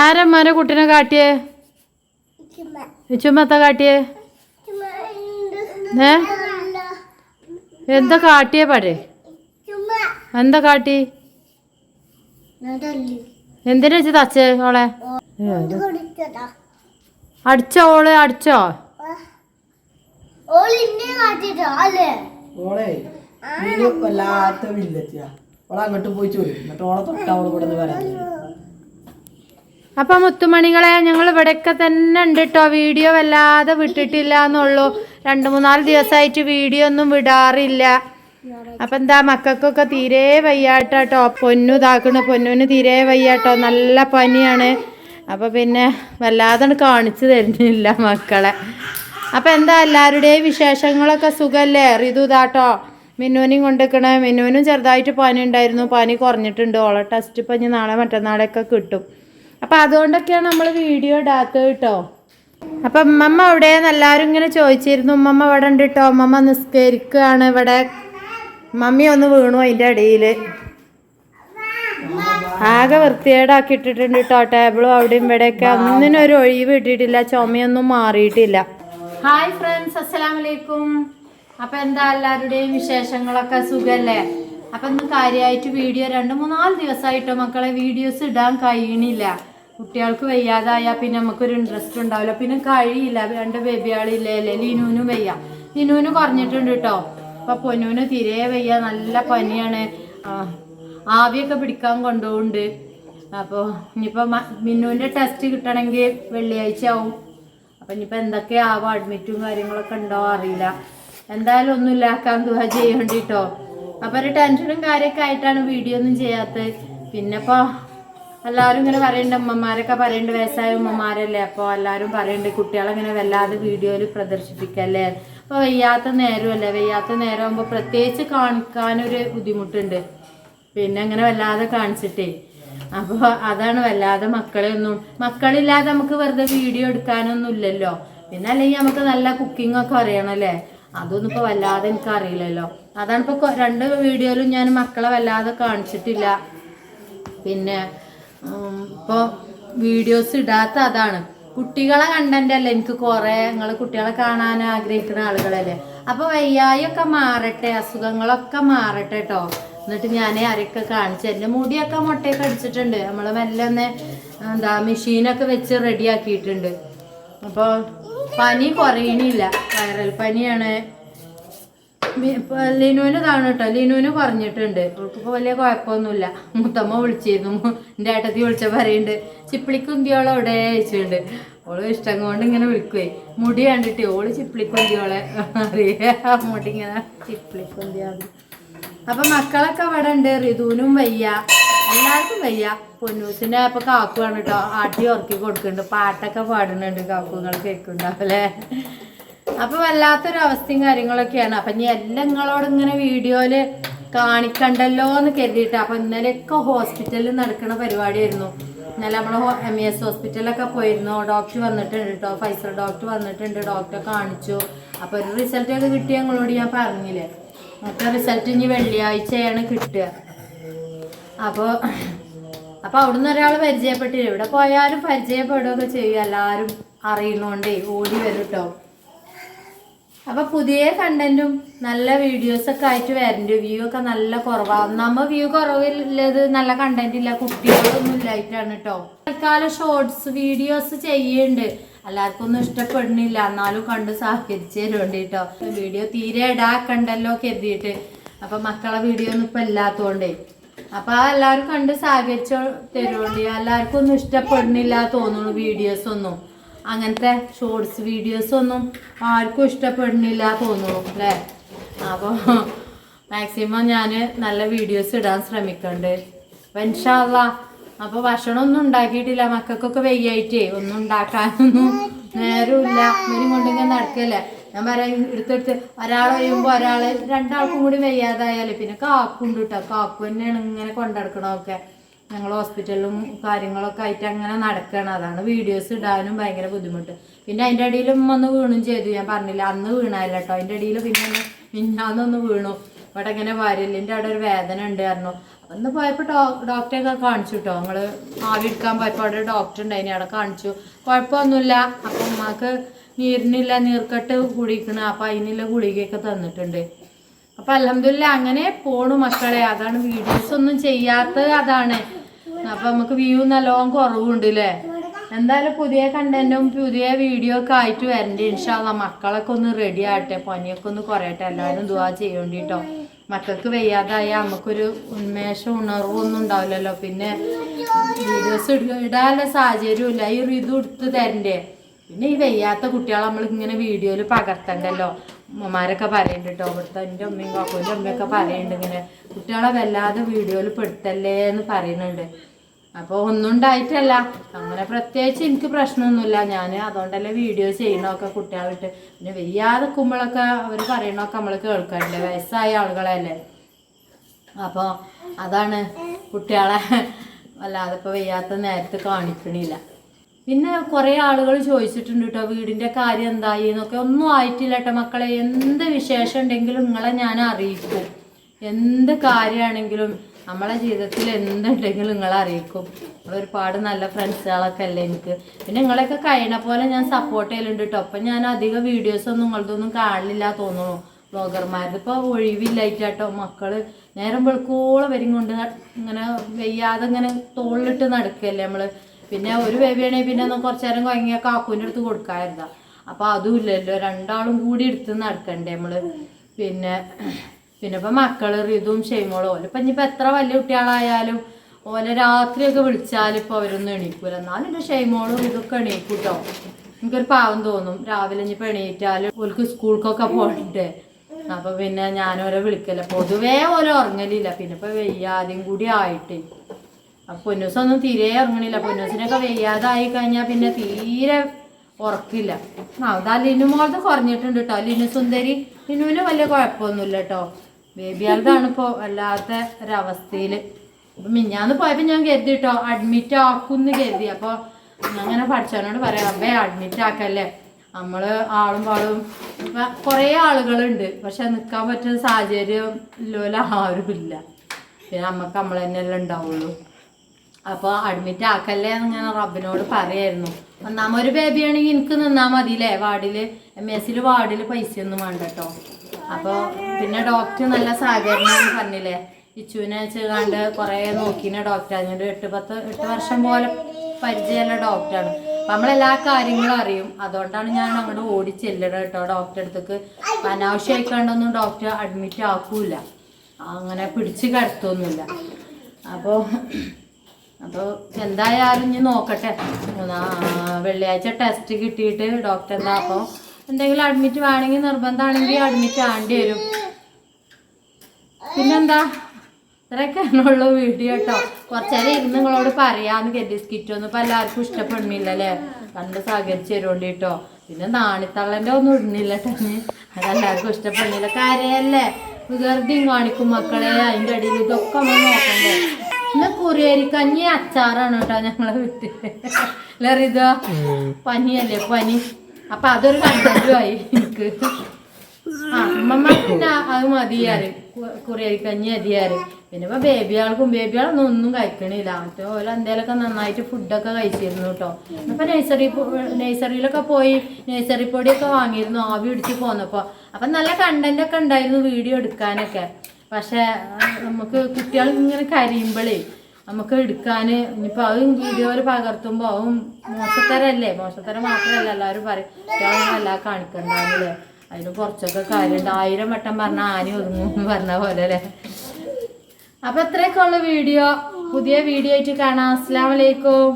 ആരമ്മാനെ കുട്ടീനെ കാട്ടിയേ? ചുമ്മത്ത കാട്ടിയേ? ഏ? എന്താ കാട്ടിയേ പടേ എന്താ കാട്ടി? എന്തിനാ വെച്ച് തച്ചേ ഓളെ? അടിച്ചോ ഓൾ അടിച്ചോ? വല്ലാത്ത വില്ലെത്തിയാ. ഓളെ അങ്ങോട്ട് പോയി ചോദിക്കും. എന്നിട്ട് ഓളെ തൊട്ടാ ഓൾ ഇവിടെ നിന്ന് വരാൻ അപ്പൊ മുത്തുമണികളെ ഞങ്ങൾ ഇവിടെയൊക്കെ തന്നെ ഉണ്ട് കേട്ടോ വീഡിയോ വല്ലാതെ വിട്ടിട്ടില്ല എന്നുള്ളൂ രണ്ട് മൂന്നാൽ ദിവസമായിട്ട് വീഡിയോ ഒന്നും വിടാറില്ല. അപ്പൊ എന്താ മക്കൾക്കൊക്കെ തീരെ വയ്യാട്ടോ. പൊന്നു ഇതാക്കണ. പൊന്നുവിന് തീരെ വയ്യാട്ടോ. നല്ല പനിയാണ്. അപ്പൊ പിന്നെ വല്ലാതെ കാണിച്ചു തരുന്നില്ല മക്കളെ. അപ്പൊ എന്താ എല്ലാവരുടെയും വിശേഷങ്ങളൊക്കെ സുഖല്ലേ റിതു ഇതാട്ടോ. മിന്നുവിനെയും കൊണ്ടിരിക്കണേ മിന്നുവിനും ചെറുതായിട്ട് പനി ഉണ്ടായിരുന്നു. പനി കുറഞ്ഞിട്ടുണ്ട്. ഓളെ ടെസ്റ്റ് ഇപ്പം ഇനി നാളെ മറ്റന്നാളെയൊക്കെ കിട്ടും. അപ്പം അതുകൊണ്ടൊക്കെയാണ് നമ്മൾ വീഡിയോ ഇടാത്തത് കേട്ടോ. അപ്പം ഉമ്മമ്മ അവിടെ എല്ലാവരും ഇങ്ങനെ ചോദിച്ചിരുന്നു ഉമ്മമ്മ ഇവിടെ ഉണ്ട് കേട്ടോ ഉമ്മമ്മ നിസ്കരിക്കുകയാണ് ഇവിടെ. മമ്മി ഒന്ന് വീണു അതിന്റെ ഇടയിൽ ആകെ വൃത്തികേടാക്കി ഇട്ടിട്ടുണ്ട് കേട്ടോ ടേബിളും അവിടെയും ഇവിടെയൊക്കെ. ഒന്നിനും ഒരു ഒഴിവ് ഇട്ടിട്ടില്ല ചുമയൊന്നും മാറിയിട്ടില്ല. ഹായ് ഫ്രണ്ട്സ് അസ്സലാം വലൈക്കും അപ്പൊ എന്താ എല്ലാവരുടെയും വിശേഷങ്ങളൊക്കെ? സുഖല്ലേ? അപ്പൊ ഇന്ന് കാര്യമായിട്ട് വീഡിയോ രണ്ട് മൂന്നാൽ ദിവസമായിട്ടോ മക്കളെ വീഡിയോസ് ഇടാൻ കഴിയണില്ല കുട്ടികൾക്ക് വയ്യാതായാൽ പിന്നെ നമുക്കൊരു ഇൻട്രസ്റ്റ് ഉണ്ടാവില്ല. പിന്നെ കഴിയില്ല. രണ്ട് ബേബിയാളില്ലേ അല്ലേ? ലിനുവിനും വയ്യ. ലിനുവിന് കുറഞ്ഞിട്ടുണ്ട് കേട്ടോ. അപ്പൊ പൊന്നുവിന് തിരെ വയ്യ. നല്ല പനിയാണ്. ആവിയൊക്കെ പിടിക്കാൻ കൊണ്ടുപോകുന്നുണ്ട് അപ്പോൾ ഇനിയിപ്പോൾ മിന്നുവിന്റെ ടെസ്റ്റ് കിട്ടണമെങ്കിൽ വെള്ളിയാഴ്ച ആവും അപ്പം ഇനിയിപ്പോൾ എന്തൊക്കെയാവും അഡ്മിറ്റും കാര്യങ്ങളൊക്കെ ഉണ്ടോ? അറിയില്ല. എന്തായാലും ഒന്നും ഇല്ലാക്കാൻ ചെയ്യേണ്ടി ചെയ്യണ്ടിട്ടോ. അപ്പോൾ ഒരു ടെൻഷനും കാര്യമൊക്കെ ആയിട്ടാണ് വീഡിയോ ഒന്നും ചെയ്യാത്തത്. പിന്നെ ഇപ്പോൾ എല്ലാവരും ഇങ്ങനെ പറയണ്ട അമ്മമാരൊക്കെ പറയുന്നുണ്ട് വയസ്സായ ഉമ്മമാരല്ലേ അപ്പോൾ എല്ലാവരും പറയണ്ട കുട്ടികളെങ്ങനെ വല്ലാതെ വീഡിയോയിൽ പ്രദർശിപ്പിക്കല്ലേ? അപ്പോൾ വയ്യാത്ത നേരമല്ലേ? വയ്യാത്ത നേരം ആകുമ്പോൾ പ്രത്യേകിച്ച് കാണിക്കാനൊരു ബുദ്ധിമുട്ടുണ്ട്. പിന്നെ അങ്ങനെ വല്ലാതെ കാണിച്ചിട്ടേ. അപ്പോൾ അതാണ് വല്ലാതെ മക്കളെ ഒന്നും മക്കളില്ലാതെ നമുക്ക് വെറുതെ വീഡിയോ എടുക്കാനൊന്നും ഇല്ലല്ലോ. പിന്നെ അല്ലെങ്കിൽ നമുക്ക് നല്ല കുക്കിംഗ് ഒക്കെ അറിയണല്ലേ അതൊന്നും ഇപ്പോൾ വല്ലാതെ എനിക്ക് അറിയില്ലല്ലോ അതാണ് രണ്ട് വീഡിയോയിലും ഞാൻ മക്കളെ വല്ലാതെ കാണിച്ചിട്ടില്ല. പിന്നെ ഇപ്പോൾ വീഡിയോസ് ഇടാത്ത അതാണ്. കുട്ടികളെ കണ്ടന്റ് അല്ലേ? എനിക്ക് കുറേ നിങ്ങൾ കുട്ടികളെ കാണാൻ ആഗ്രഹിക്കുന്ന ആളുകളല്ലേ? അപ്പോൾ വയ്യായൊക്കെ മാറട്ടെ അസുഖങ്ങളൊക്കെ മാറട്ടെ കേട്ടോ എന്നിട്ട് ഞാൻ ആരൊക്കെ കാണിച്ചു? എന്റെ മുടിയൊക്കെ മുട്ടയൊക്കെ അടിച്ചിട്ടുണ്ട്. നമ്മൾ മെല്ലെ ഒന്ന് എന്താ മെഷീനൊക്കെ വെച്ച് റെഡിയാക്കിയിട്ടുണ്ട് അപ്പോൾ പനി കുറയണില്ല. വൈറൽ പനിയാണ്. മി- ഇപ്പൊ ലിനുവിന് ഇതാണ് കേട്ടോ. ലിനുവിന് പറഞ്ഞിട്ടുണ്ട്. അവൾക്കിപ്പോൾ വലിയ കുഴപ്പമൊന്നുമില്ല. മുത്തമ്മ വിളിച്ചിരുന്നു. എന്റെ ഏട്ടത്തി വിളിച്ച പറയുന്നുണ്ട് ചിപ്പിളിക്കുന്തിയോളെ അവിടെ അയച്ചിട്ടുണ്ട് ഓൾ ഇഷ്ടം കൊണ്ട് ഇങ്ങനെ വിളിക്കുവേ. മുടി കണ്ടിട്ട് ഓൾ ചിപ്പിളിക്കുന്തിയോളെ? അറിയാ. മുടി ഇങ്ങനെ. ചിപ്പിളിക്കുന്തിയാണ്. അപ്പൊ മക്കളൊക്കെ അവിടെ ഉണ്ട്. ഋതുവിനും വയ്യ. എല്ലാവർക്കും വയ്യ. പൊന്നൂസിന്റെ ഇപ്പൊ കാക്കുവാണ് കേട്ടോ. ആട്ടി ഉറക്കി കൊടുക്കുന്നുണ്ട്. പാട്ടൊക്കെ പാടുന്നുണ്ട്. കാക്കുങ്ങൾ കേൾക്കുന്നുണ്ടാവല്ലേ അപ്പൊ വല്ലാത്തൊരു അവസ്ഥയും കാര്യങ്ങളൊക്കെയാണ്. അപ്പൊ ഇനി എല്ലാം നിങ്ങളോട് ഇങ്ങനെ വീഡിയോയിൽ കാണിക്കണ്ടല്ലോ എന്ന് കരുതിയിട്ട് അപ്പൊ ഇന്നലെയൊക്കെ ഹോസ്പിറ്റലിൽ നടക്കുന്ന പരിപാടിയായിരുന്നു. ഇന്നലെ നമ്മൾ എം എസ് ഹോസ്പിറ്റലൊക്കെ പോയിരുന്നു. ഡോക്ടർ വന്നിട്ടുണ്ട് കേട്ടോ ഫൈസർ ഡോക്ടർ വന്നിട്ടുണ്ട്. ഡോക്ടറെ കാണിച്ചു. അപ്പൊ ഒരു റിസൾട്ട് ഒക്കെ കിട്ടിയ ഞങ്ങളോട് ഞാൻ പറഞ്ഞില്ലേ? മറ്റേ റിസൾട്ട് ഇനി വെള്ളിയാഴ്ചയാണ് കിട്ടുക. അപ്പോൾ അപ്പോൾ അവിടുന്ന് ഒരാൾ പരിചയപ്പെട്ടില്ല? ഇവിടെ പോയാലും പരിചയപ്പെടുകയൊക്കെ ചെയ്യും. എല്ലാവരും അറിയണോണ്ടേ ഓടി വരും കേട്ടോ അപ്പൊ പുതിയ കണ്ടന്റും നല്ല വീഡിയോസ് ഒക്കെ ആയിട്ട് വരണ്ട്. വ്യൂ ഒക്കെ നല്ല കുറവാണ് നമ്മ വ്യൂ കുറവില്ലത് നല്ല കണ്ടന്റ് ഇല്ല. കുട്ടികളൊന്നും ഇല്ലായിട്ടാണ് കേട്ടോ തൽക്കാലം ഷോർട്സ് വീഡിയോസ് ചെയ്യുന്നുണ്ട് എല്ലാവർക്കും ഒന്നും ഇഷ്ടപ്പെടുന്നില്ല. എന്നാലും കണ്ട് സഹകരിച്ചു തരുന്നുണ്ട് കേട്ടോ വീഡിയോ തീരെ ഇടാക്കണ്ടല്ലോ കരുതിയിട്ട്. അപ്പൊ മക്കളെ വീഡിയോ ഒന്നും ഇപ്പൊ ഇല്ലാത്തോണ്ടേ. അപ്പൊ എല്ലാവരും കണ്ട് സഹകരിച്ചോ തരുന്നുണ്ട് എല്ലാവർക്കും ഒന്നും ഇഷ്ടപ്പെടുന്നില്ല തോന്നുന്നു വീഡിയോസ് ഒന്നും. അങ്ങനത്തെ ഷോർട്സ് വീഡിയോസൊന്നും ആർക്കും ഇഷ്ടപ്പെടുന്നില്ല തോന്നുന്നു അല്ലേ? അപ്പോൾ മാക്സിമം ഞാൻ നല്ല വീഡിയോസ് ഇടാൻ ശ്രമിക്കുന്നുണ്ട് അപ്പം അപ്പോൾ ഭക്ഷണമൊന്നും ഉണ്ടാക്കിയിട്ടില്ല. മക്കൾക്കൊക്കെ വെയ്യായിട്ടേ ഒന്നും ഉണ്ടാക്കാനൊന്നും നേരമില്ല. ഇവരും കൊണ്ടിങ്ങനെ നടക്കല്ലേ? ഞാൻ പറയാം എടുത്തെടുത്ത് ഒരാൾ കഴിയുമ്പോൾ ഒരാൾ രണ്ടാൾക്കും കൂടി വയ്യാതായാലേ പിന്നെ കാക്കുണ്ട് കേട്ടോ കാക്കു തന്നെയാണ് ഇങ്ങനെ കൊണ്ടെടുക്കണമൊക്കെ ഞങ്ങൾ ഹോസ്പിറ്റലിലും കാര്യങ്ങളൊക്കെ ആയിട്ട് അങ്ങനെ നടക്കണം. അതാണ് വീഡിയോസ് ഇടാനും ഭയങ്കര ബുദ്ധിമുട്ട്. പിന്നെ അതിന്റെ ഇടയിലും ഒന്ന് വീണും ചെയ്തു. ഞാൻ പറഞ്ഞില്ല അന്ന് വീണായില്ല കേട്ടോ അതിന്റെ ഇടയിൽ പിന്നെ ഒന്ന് മിന്നാന്നൊന്ന് വീണു. ഇവിടെ ഇങ്ങനെ വരലിന്റെ അവിടെ ഒരു വേദന ഉണ്ട് പറഞ്ഞു. അന്ന് പോയപ്പോൾ ഡോ ഡോക്ടറെ ഒക്കെ കാണിച്ചു കേട്ടോ നമ്മൾ ആവി എടുക്കാൻ പോയപ്പോൾ അവിടെ ഡോക്ടർ ഉണ്ടായിനി. അവിടെ കാണിച്ചു. കുഴപ്പമൊന്നുമില്ല. അപ്പം ഉമ്മാക്ക് നീരിനില്ല നീർക്കെട്ട് കുടിക്കണ അപ്പം അതിനുള്ള ഗുളികയൊക്കെ തന്നിട്ടുണ്ട്. അപ്പം അലഹമില്ല അങ്ങനെ പോണു മക്കളെ. അതാണ് വീഡിയോസ് ഒന്നും ചെയ്യാത്തത് അതാണ്. അപ്പം നമുക്ക് വ്യൂ നല്ലോണം കുറവുണ്ട് അല്ലേ എന്തായാലും പുതിയ കണ്ടന്റും പുതിയ വീഡിയോ ഒക്കെ ആയിട്ട് വരണ്ടേ. ഇൻഷാല്ല മക്കളൊക്കെ ഒന്ന് റെഡി ആകട്ടെ. പനിയൊക്കെ ഒന്ന് കുറയട്ടെ. എല്ലാവരും ദുവാ ചെയ്യേണ്ടി കേട്ടോ മക്കൾക്ക് വയ്യാതായ നമുക്കൊരു ഉന്മേഷം ഉണർവും ഒന്നും ഉണ്ടാവില്ലല്ലോ. പിന്നെ വീഡിയോസ് ഇടാനുള്ള സാഹചര്യം ഇല്ല. ഈ ഇത് എടുത്ത് തരണ്ടേ. പിന്നെ ഈ വയ്യാത്ത കുട്ടികളെ നമ്മൾ ഇങ്ങനെ വീഡിയോയിൽ പകർത്തണ്ടല്ലോ. അമ്മമാരൊക്കെ പറയുന്നുണ്ട് കേട്ടോ ഇവിടുത്തെ എന്റെ ഉമ്മയും കാക്കൂന്റെ ഉമ്മയൊക്കെ പറയുന്നുണ്ട് ഇങ്ങനെ. കുട്ടികളെ വല്ലാതെ വീഡിയോയിൽ പെടുത്തല്ലേ എന്ന് പറയുന്നുണ്ട് അപ്പോൾ ഒന്നും ഉണ്ടായിട്ടല്ല അങ്ങനെ പ്രത്യേകിച്ച് എനിക്ക് പ്രശ്നമൊന്നുമില്ല. ഞാൻ അതുകൊണ്ടല്ലേ വീഡിയോ ചെയ്യണമൊക്കെ കുട്ടികളിട്ട് പിന്നെ വയ്യാതെ നിൽക്കുമ്പോഴൊക്കെ അവർ പറയണമൊക്കെ നമ്മൾ കേൾക്കാറില്ല വയസ്സായ ആളുകളല്ലേ. അപ്പോൾ അതാണ് കുട്ടികളെ വല്ലാതെ ഇപ്പോൾ വയ്യാത്ത നേരത്ത് കാണിക്കണില്ല. പിന്നെ കുറേ ആളുകൾ ചോദിച്ചിട്ടുണ്ട് കേട്ടോ വീടിന്റെ കാര്യം എന്തായി എന്നൊക്കെ. ഒന്നും ആയിട്ടില്ല കേട്ടോ മക്കളെ. എന്ത് വിശേഷം ഉണ്ടെങ്കിലും നിങ്ങളെ ഞാൻ അറിയിക്കും. എന്ത് കാര്യമാണെങ്കിലും നമ്മളെ ജീവിതത്തിൽ എന്തുണ്ടെങ്കിലും നിങ്ങളെ അറിയിക്കും. ഒരുപാട് നല്ല ഫ്രണ്ട്സുകളൊക്കെ അല്ലേ എനിക്ക്. പിന്നെ നിങ്ങളെയൊക്കെ കഴിയണ പോലെ ഞാൻ സപ്പോർട്ട് ചെയ്യലുണ്ട് കേട്ടോ അപ്പം ഞാൻ അധികം വീഡിയോസ് ഒന്നും നിങ്ങളതൊന്നും കാണില്ല തോന്നുന്നു. ബ്ലോഗർമാരുടെ ഇപ്പോൾ ഒഴിവില്ലായിട്ടോ മക്കൾ നേരം വെളുക്കോളം വരും കൊണ്ട് ഇങ്ങനെ വെയ്യാതെ ഇങ്ങനെ തോളിലിട്ട് നടക്കല്ലേ നമ്മൾ പിന്നെ ഒരു വേവിയാണെങ്കിൽ പിന്നെ ഒന്ന് കുറച്ച് നേരം കുഴങ്ങിയ കാക്കൂന്റെ അടുത്ത് കൊടുക്കാറുണ്ടാ അപ്പോൾ അതുമില്ലല്ലോ രണ്ടാളും കൂടി എടുത്ത് നടക്കണ്ടേ നമ്മൾ പിന്നെ പിന്നെ ഇപ്പം മക്കൾ റിതും ഷെയ്മോളും ഓല ഇപ്പം ഇനിയിപ്പോൾ എത്ര വലിയ കുട്ടികളായാലും ഓലെ രാത്രിയൊക്കെ വിളിച്ചാൽ ഇപ്പോൾ അവരൊന്നും എണീക്കൂല. എന്നാലും എന്റെ ഷെയ്മോളും ഇതൊക്കെ എണീക്കൂട്ടോ. എനിക്കൊരു പാവം തോന്നും. രാവിലെ ഇനിയിപ്പോൾ എണീറ്റാൽ ഓൽക്ക് സ്കൂൾക്കൊക്കെ പോകണ്ടേ. അപ്പൊ പിന്നെ ഞാനോരെ വിളിക്കല. പൊതുവേ ഓല ഉറങ്ങലില്ല. പിന്നെ ഇപ്പൊ വെയ്യാതെയും കൂടി ആയിട്ട്. അപ്പൊ പൊന്നൂസൊന്നും തീരെ ഇറങ്ങണില്ല പൊന്നൂസിനൊക്കെ വെയ്യാതായി കഴിഞ്ഞാൽ പിന്നെ തീരെ ഉറക്കില്ല. അതാ ലിനു മോളത് കുറഞ്ഞിട്ടുണ്ട് കേട്ടോ ലിനു സുന്ദരി. ലിനുവിന് വലിയ കുഴപ്പമൊന്നുമില്ല കേട്ടോ ബേബിയാളതാണ് ഇപ്പോൾ വല്ലാത്ത ഒരവസ്ഥയിൽ അപ്പം മിഞ്ഞാന്ന് പോയപ്പോൾ ഞാൻ കരുതി കേട്ടോ അഡ്മിറ്റ് ആക്കുമെന്ന് കരുതി. അപ്പോൾ അങ്ങനെ പഠിച്ചവനോട് പറയാം അമ്മേ അഡ്മിറ്റ് ആക്കല്ലേ? നമ്മൾ ആളും പാളും ഇപ്പൊ കുറേ ആളുകളുണ്ട്. പക്ഷെ നിൽക്കാൻ പറ്റുന്ന സാഹചര്യം ഇല്ലോല ഇല്ല പിന്നെ നമ്മക്ക് നമ്മൾ തന്നെയല്ലേ ഉണ്ടാവുള്ളൂ. അപ്പോൾ അഡ്മിറ്റ് ആക്കല്ലേ എന്ന് ഞാൻ റബ്ബിനോട് പറയായിരുന്നു. ഒന്നാമൊരു ബേബിയാണെങ്കിൽ എനിക്ക് നിന്നാൽ മതിയില്ലേ? വാർഡിൽ എം എസ് സിയിൽ വാർഡിൽ പൈസയൊന്നും വേണ്ട കേട്ടോ അപ്പോൾ പിന്നെ ഡോക്ടർ നല്ല സഹകരണം പറഞ്ഞില്ലേ. ഇച്ചുവിനെ വെച്ചുകാണ്ട് കുറേ നോക്കിനെ ഡോക്ടർ അതിനൊരു എട്ട് പത്ത് എട്ട് വർഷം പോലെ പരിചയമുള്ള ഡോക്ടറാണ് അപ്പം നമ്മളെല്ലാ കാര്യങ്ങളും അറിയും. അതുകൊണ്ടാണ് ഞാൻ അങ്ങോട്ട് ഓടി ചെല്ലണത് കേട്ടോ. ഡോക്ടറെ അടുത്തേക്ക് അനാവശ്യമായിക്കാണ്ടൊന്നും ഡോക്ടർ അഡ്മിറ്റ് ആക്കൂല അങ്ങനെ പിടിച്ച് കിടത്തൊന്നുമില്ല. അപ്പോൾ അപ്പോൾ എന്തായാലും ഇനി നോക്കട്ടെ. വെള്ളിയാഴ്ച ടെസ്റ്റ് കിട്ടിയിട്ട് ഡോക്ടർ എന്താ അപ്പോൾ എന്തെങ്കിലും അഡ്മിറ്റ് വേണമെങ്കിൽ നിർബന്ധമാണെങ്കിൽ അഡ്മിറ്റ് ആണ്ടി വരും. പിന്നെന്താ? ഇത്രയൊക്കെയാണുള്ളൂ വീഡിയോ കേട്ടോ. കുറച്ചേരം ഇരുന്ന് നിങ്ങളോട് പറയാന്ന് കരുതി സ്കിറ്റൊന്നും ഇപ്പം എല്ലാവർക്കും ഇഷ്ടപ്പെടുന്നില്ല അല്ലേ കണ്ട് സഹകരിച്ച് തരുകൊണ്ട് കേട്ടോ. പിന്നെ നാണിത്തള്ളന്റെ ഒന്നും ഇടുന്നില്ല തന്നെ. അതെല്ലാവർക്കും ഇഷ്ടപ്പെടുന്നില്ല. കരയല്ലേ? വികൃതിയും കാണിക്കും മക്കളെ. അതിന്റെ അടിയിൽ ഇതൊക്കെ നമ്മൾ നോക്കണ്ടേ? ഇന്ന് കുറിയരിക്കഞ്ഞി അച്ചാറാണ് കേട്ടോ ഞങ്ങളെ വീട്ടിൽ. ലറിത പനിയല്ലേ പനി? അപ്പൊ അതൊരു കണ്ടന്റുമായി എനിക്ക്. ആ അമ്മമ്മ പിന്നെ അത് മതിയാറ് കുറിയരിക്കഞ്ഞി മതിയാറ് പിന്നെ ഇപ്പൊ ബേബിയാൾക്കും ബേബിയാളൊന്നും ഒന്നും കഴിക്കണില്ല. മറ്റേ ഓല എന്തേലൊക്കെ നന്നായിട്ട് ഫുഡൊക്കെ കഴിച്ചിരുന്നു കേട്ടോ അപ്പൊ നഴ്സറി നഴ്സറിയിലൊക്കെ പോയി നഴ്സറി പൊടിയൊക്കെ വാങ്ങിയിരുന്നു ആവി പിടിച്ച് പോന്നപ്പോ. അപ്പൊ നല്ല കണ്ടന്റ് ഒക്കെ ഉണ്ടായിരുന്നു വീഡിയോ എടുക്കാനൊക്കെ. പക്ഷെ നമുക്ക് കുട്ടികൾ ഇങ്ങനെ കരയുമ്പോഴേ നമുക്ക് എടുക്കാൻ ഇനിയിപ്പോൾ അതും വീഡിയോയിൽ പകർത്തുമ്പോൾ അതും മോശത്തരല്ലേ? മോശത്തരം മാത്രമല്ല എല്ലാവരും പറയും എല്ലാം കാണിക്കണ്ടാവില്ലേ അതിന് കുറച്ചൊക്കെ കാര്യമുണ്ട്. ആയിരം വട്ടം പറഞ്ഞ ആന ഒതുങ്ങും പറഞ്ഞ പോലെ അല്ലേ അപ്പൊ ഇത്രയൊക്കെ ഉള്ള വീഡിയോ. പുതിയ വീഡിയോ ആയിട്ട് കാണാം. അസ്സാം വലൈക്കും